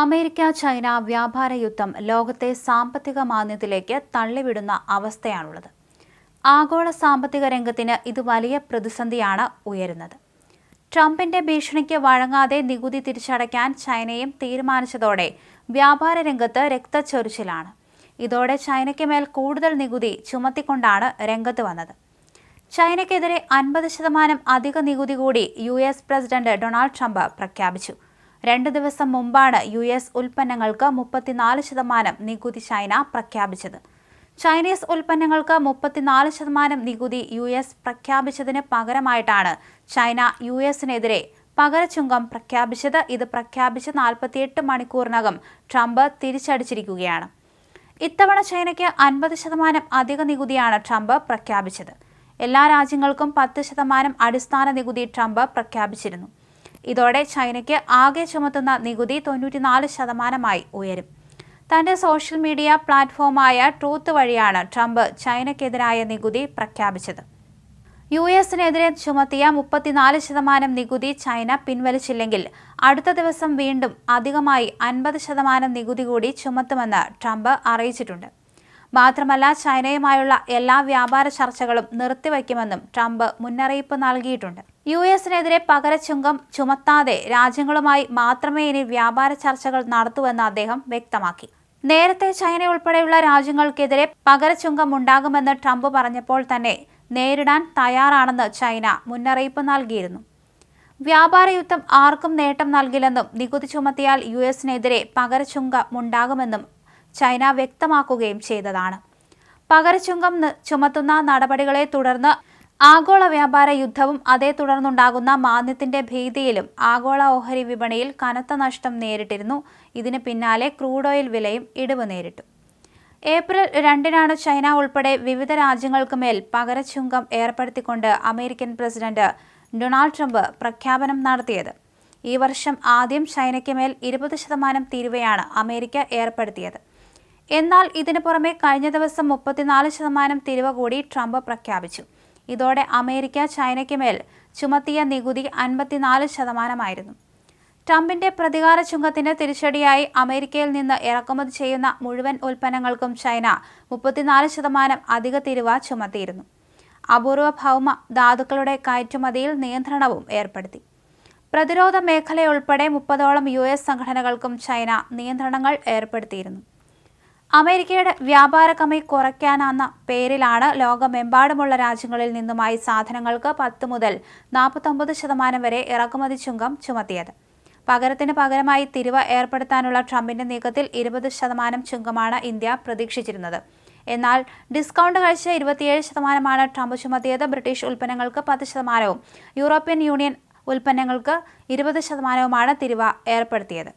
America China വ്യാപാര യുദ്ധം ലോകത്തെ സാമ്പത്തിക മാന്ദ്യത്തിലേക്ക് തള്ളിവിടുന്ന അവസ്ഥയാണുള്ളത്. ആഗോള സാമ്പത്തിക രംഗത്തിന് ഇത് വലിയ പ്രതിസന്ധിയാണ് ഉയരുന്നത്. ട്രംപിന്റെ ഭീഷണിക്ക് വഴങ്ങാതെ നികുതി തിരിച്ചടയ്ക്കാൻ ചൈനയും തീരുമാനിച്ചതോടെ വ്യാപാര രംഗത്ത് രക്തച്ചൊരിച്ചിലാണ്. ഇതോടെ ചൈനയ്ക്ക് മേൽ കൂടുതൽ നികുതി ചുമത്തിക്കൊണ്ടാണ് രംഗത്ത് വന്നത്. ചൈനയ്ക്കെതിരെ അൻപത് ശതമാനം അധിക നികുതി കൂടി U S president Donald Trump പ്രഖ്യാപിച്ചു. രണ്ട് ദിവസം മുമ്പാണ് യു എസ് ഉൽപ്പന്നങ്ങൾക്ക് മുപ്പത്തിനാല് ശതമാനം നികുതി ചൈന പ്രഖ്യാപിച്ചത്. ചൈനീസ് ഉൽപ്പന്നങ്ങൾക്ക് മുപ്പത്തിനാല് ശതമാനം നികുതി യു എസ് പ്രഖ്യാപിച്ചതിന് പകരമായിട്ടാണ് ചൈന യു എസിനെതിരെ പകരച്ചുങ്കം പ്രഖ്യാപിച്ചത്. ഇത് പ്രഖ്യാപിച്ച് നാൽപ്പത്തിയെട്ട് മണിക്കൂറിനകം ട്രംപ് തിരിച്ചടിച്ചിരിക്കുകയാണ്. ഇത്തവണ ചൈനയ്ക്ക് അൻപത് ശതമാനം അധിക നികുതിയാണ് ട്രംപ് പ്രഖ്യാപിച്ചത്. എല്ലാ രാജ്യങ്ങൾക്കും പത്ത് ശതമാനം അടിസ്ഥാന നികുതി ട്രംപ് പ്രഖ്യാപിച്ചിരുന്നു. ഇതോടെ ചൈനയ്ക്ക് ആകെ ചുമത്തുന്ന നികുതി തൊണ്ണൂറ്റിനാല് ശതമാനമായി ഉയരും. തന്റെ സോഷ്യൽ മീഡിയ പ്ലാറ്റ്ഫോമായ ട്രൂത്ത് വഴിയാണ് ട്രംപ് ചൈനയ്ക്കെതിരായ നികുതി പ്രഖ്യാപിച്ചത്. യു എസിനെതിരെ ചുമത്തിയ മുപ്പത്തിനാല് ശതമാനം നികുതി ചൈന പിൻവലിച്ചില്ലെങ്കിൽ അടുത്ത ദിവസം വീണ്ടും അധികമായി അൻപത് ശതമാനം നികുതി കൂടി ചുമത്തുമെന്ന് ട്രംപ് അറിയിച്ചിട്ടുണ്ട്. മാത്രമല്ല ചൈനയുമായുള്ള എല്ലാ വ്യാപാര ചർച്ചകളും നിർത്തിവയ്ക്കുമെന്നും ട്രംപ് മുന്നറിയിപ്പ് നൽകിയിട്ടുണ്ട്. യു എസിനെതിരെ പകരച്ചുങ്കം ചുമത്താതെ രാജ്യങ്ങളുമായി മാത്രമേ ഇനി വ്യാപാര ചർച്ചകൾ നടത്തുവെന്ന് അദ്ദേഹം വ്യക്തമാക്കി. നേരത്തെ ചൈന ഉൾപ്പെടെയുള്ള രാജ്യങ്ങൾക്കെതിരെ പകരച്ചുങ്കം ഉണ്ടാകുമെന്ന് ട്രംപ് പറഞ്ഞപ്പോൾ തന്നെ നേരിടാൻ തയ്യാറാണെന്ന് ചൈന മുന്നറിയിപ്പ് നൽകിയിരുന്നു. വ്യാപാര യുദ്ധം ആർക്കും നേട്ടം നൽകില്ലെന്നും നികുതി ചുമത്തിയാൽ യു എസിനെതിരെ പകരച്ചുങ്കമുണ്ടാകുമെന്നും ചൈന വ്യക്തമാക്കുകയും ചെയ്തതാണ്. പകരച്ചുങ്കം ചുമത്തുന്ന നടപടികളെ തുടർന്ന് ആഗോള വ്യാപാര യുദ്ധവും അതേ തുടർന്നുണ്ടാകുന്ന മാന്ദ്യത്തിന്റെ ഭീതിയിലും ആഗോള ഓഹരി വിപണിയിൽ കനത്ത നഷ്ടം നേരിട്ടിരുന്നു. ഇതിന് പിന്നാലെ ക്രൂഡ് ഓയിൽ വിലയും ഇടിവ് നേരിട്ടു. ഏപ്രിൽ രണ്ടിനാണ് ചൈന ഉൾപ്പെടെ വിവിധ രാജ്യങ്ങൾക്ക് മേൽ പകരച്ചുങ്കം ഏർപ്പെടുത്തിക്കൊണ്ട് അമേരിക്കൻ പ്രസിഡന്റ് ഡൊണാൾഡ് ട്രംപ് പ്രഖ്യാപനം നടത്തിയത്. ഈ വർഷം ആദ്യം ചൈനയ്ക്ക് മേൽ ഇരുപത് ശതമാനം തീരുവയാണ് അമേരിക്ക ഏർപ്പെടുത്തിയത്. എന്നാൽ ഇതിനു പുറമെ കഴിഞ്ഞ ദിവസം മുപ്പത്തിനാല് ശതമാനം തിരിവ് കൂടി ട്രംപ് പ്രഖ്യാപിച്ചു. ഇതോടെ അമേരിക്ക ചൈനയ്ക്ക് മേൽ ചുമത്തിയ നികുതി അൻപത്തിനാല് ശതമാനമായിരുന്നു. ട്രംപിന്റെ പ്രതികാര ചുങ്കത്തിന് തിരിച്ചടിയായി അമേരിക്കയിൽ നിന്ന് ഇറക്കുമതി ചെയ്യുന്ന മുഴുവൻ ഉൽപ്പന്നങ്ങൾക്കും ചൈന മുപ്പത്തിനാല് ശതമാനം അധിക തിരുവ ചുമത്തിയിരുന്നു. അപൂർവ ഭൗമ ധാതുക്കളുടെ കയറ്റുമതിയിൽ നിയന്ത്രണവും ഏർപ്പെടുത്തി. പ്രതിരോധ മേഖലയുൾപ്പെടെ മുപ്പതോളം യു എസ് സംഘടനകൾക്കും ചൈന നിയന്ത്രണങ്ങൾ ഏർപ്പെടുത്തിയിരുന്നു. അമേരിക്കയുടെ വ്യാപാര കമ്മി കുറയ്ക്കാനെന്ന പേരിലാണ് ലോകമെമ്പാടുമുള്ള രാജ്യങ്ങളിൽ നിന്നുമായി സാധനങ്ങൾക്ക് പത്ത് മുതൽ നാൽപ്പത്തൊമ്പത് ശതമാനം വരെ ഇറക്കുമതി ചുങ്കം ചുമത്തിയത്. പകരത്തിന് പകരമായി തിരിവ് ഏർപ്പെടുത്താനുള്ള ട്രംപിന്റെ നീക്കത്തിൽ ഇരുപത് ശതമാനം ചുങ്കമാണ് ഇന്ത്യ പ്രതീക്ഷിച്ചിരുന്നത്. എന്നാൽ ഡിസ്കൗണ്ട് കഴിച്ച് ഇരുപത്തിയേഴ് ശതമാനമാണ് ട്രംപ് ചുമത്തിയത്. ബ്രിട്ടീഷ് ഉൽപ്പന്നങ്ങൾക്ക് പത്ത് ശതമാനവും യൂറോപ്യൻ യൂണിയൻ ഉൽപ്പന്നങ്ങൾക്ക് ഇരുപത് ശതമാനവുമാണ് തിരിവ് ഏർപ്പെടുത്തിയത്.